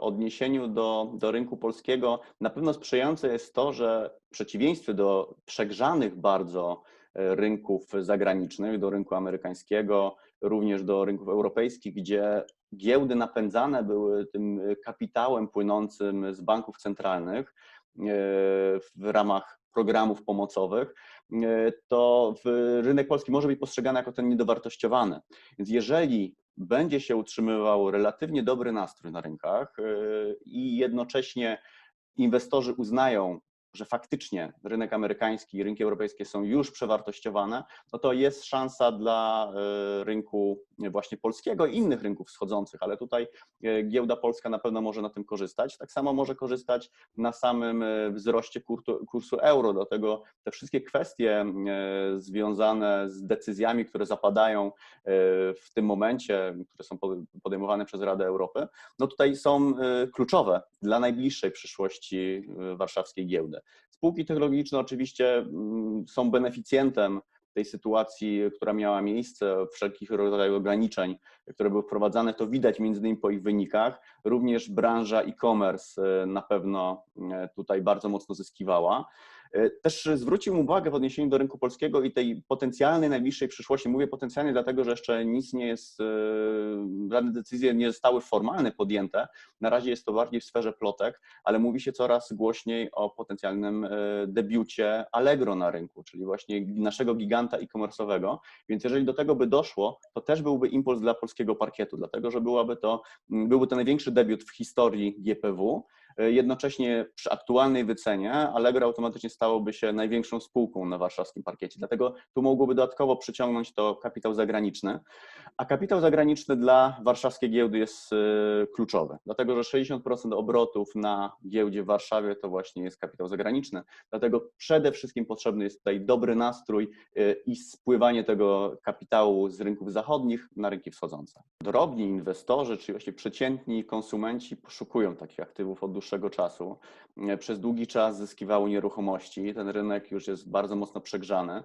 odniesieniu do, do rynku polskiego na pewno sprzyjające jest to, że w przeciwieństwie do przegrzanych bardzo e, rynków zagranicznych, do rynku amerykańskiego, również do rynków europejskich, gdzie giełdy napędzane były tym kapitałem płynącym z banków centralnych e, w ramach programów pomocowych, e, to rynek polski może być postrzegany jako ten niedowartościowany. Więc jeżeli będzie się utrzymywał relatywnie dobry nastrój na rynkach y, i jednocześnie inwestorzy uznają, że faktycznie rynek amerykański i rynki europejskie są już przewartościowane, no to jest szansa dla e, rynku właśnie polskiego i innych rynków wschodzących, ale tutaj e, giełda polska na pewno może na tym korzystać. Tak samo może korzystać na samym e, wzroście kursu, kursu euro. Dlatego te wszystkie kwestie związane z decyzjami, które zapadają w tym momencie, które są podejmowane przez Radę Europy, no tutaj są kluczowe dla najbliższej przyszłości warszawskiej giełdy. Spółki technologiczne oczywiście mm, są beneficjentem tej sytuacji, która miała miejsce, wszelkich rodzajów ograniczeń, które były wprowadzane, to widać między innymi po ich wynikach. Również branża e-commerce e, na pewno e, tutaj bardzo mocno zyskiwała. E, też zwrócił uwagę w odniesieniu do rynku polskiego i tej potencjalnej najbliższej przyszłości. Mówię potencjalnie dlatego, że jeszcze nic nie jest, e, żadne decyzje nie zostały formalne podjęte. Na razie jest to bardziej w sferze plotek, ale mówi się coraz głośniej o potencjalnym e, debiucie Allegro na rynku, czyli właśnie naszego giganta e-commerce'owego. Więc jeżeli do tego by doszło, to też byłby impuls dla polskiego parkietu, dlatego że byłaby to, byłby to największy debiut w historii GPW. Jednocześnie przy aktualnej wycenie Allegro automatycznie stałoby się największą spółką na warszawskim parkiecie. Dlatego tu mogłoby dodatkowo przyciągnąć to kapitał zagraniczny. A kapitał zagraniczny dla warszawskiej giełdy jest y, kluczowy, dlatego że 60% obrotów na giełdzie w Warszawie to właśnie jest kapitał zagraniczny. Dlatego przede wszystkim potrzebny jest tutaj dobry nastrój y, i spływanie tego kapitału z rynków zachodnich na rynki wschodzące. Drobni inwestorzy, czyli właśnie przeciętni konsumenci poszukują takich aktywów od dłuższego czasu. Y, przez długi czas zyskiwały nieruchomości, ten rynek już jest bardzo mocno przegrzany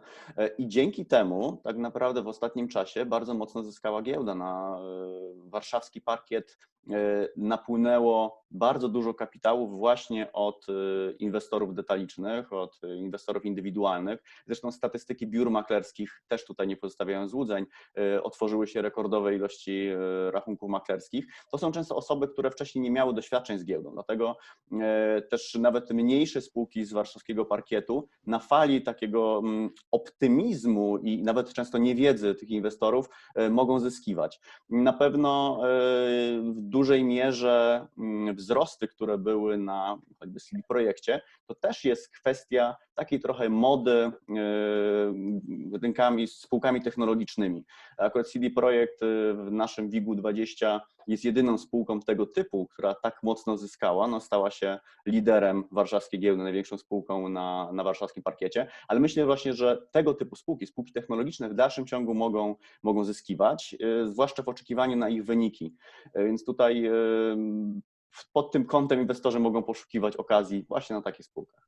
i dzięki temu tak naprawdę w ostatnim czasie bardzo mocno zyskał zyskała giełda na e, warszawski parkiet E, napłynęło bardzo dużo kapitałów właśnie od e, inwestorów detalicznych, od inwestorów indywidualnych. Zresztą statystyki biur maklerskich też tutaj nie pozostawiają złudzeń. E, otworzyły się rekordowe ilości rachunków maklerskich. To są często osoby, które wcześniej nie miały doświadczeń z giełdą, dlatego też nawet mniejsze spółki z warszawskiego parkietu na fali takiego mm, optymizmu i nawet często niewiedzy tych inwestorów mogą zyskiwać. Na pewno w dużej mierze mm, wzrosty, które były na choćby CD Projekcie, to też jest kwestia takiej trochę mody e, rynkami, spółkami technologicznymi. Akurat CD Projekt e, w naszym WIG-u 20 jest jedyną spółką tego typu, która tak mocno zyskała. No, stała się liderem warszawskiej giełdy, największą spółką na, na warszawskim parkiecie, ale myślę właśnie, że tego typu spółki, spółki technologiczne w dalszym ciągu mogą, mogą zyskiwać, e, zwłaszcza w oczekiwaniu na ich wyniki. Więc tutaj pod tym kątem inwestorzy mogą poszukiwać okazji właśnie na takich spółkach.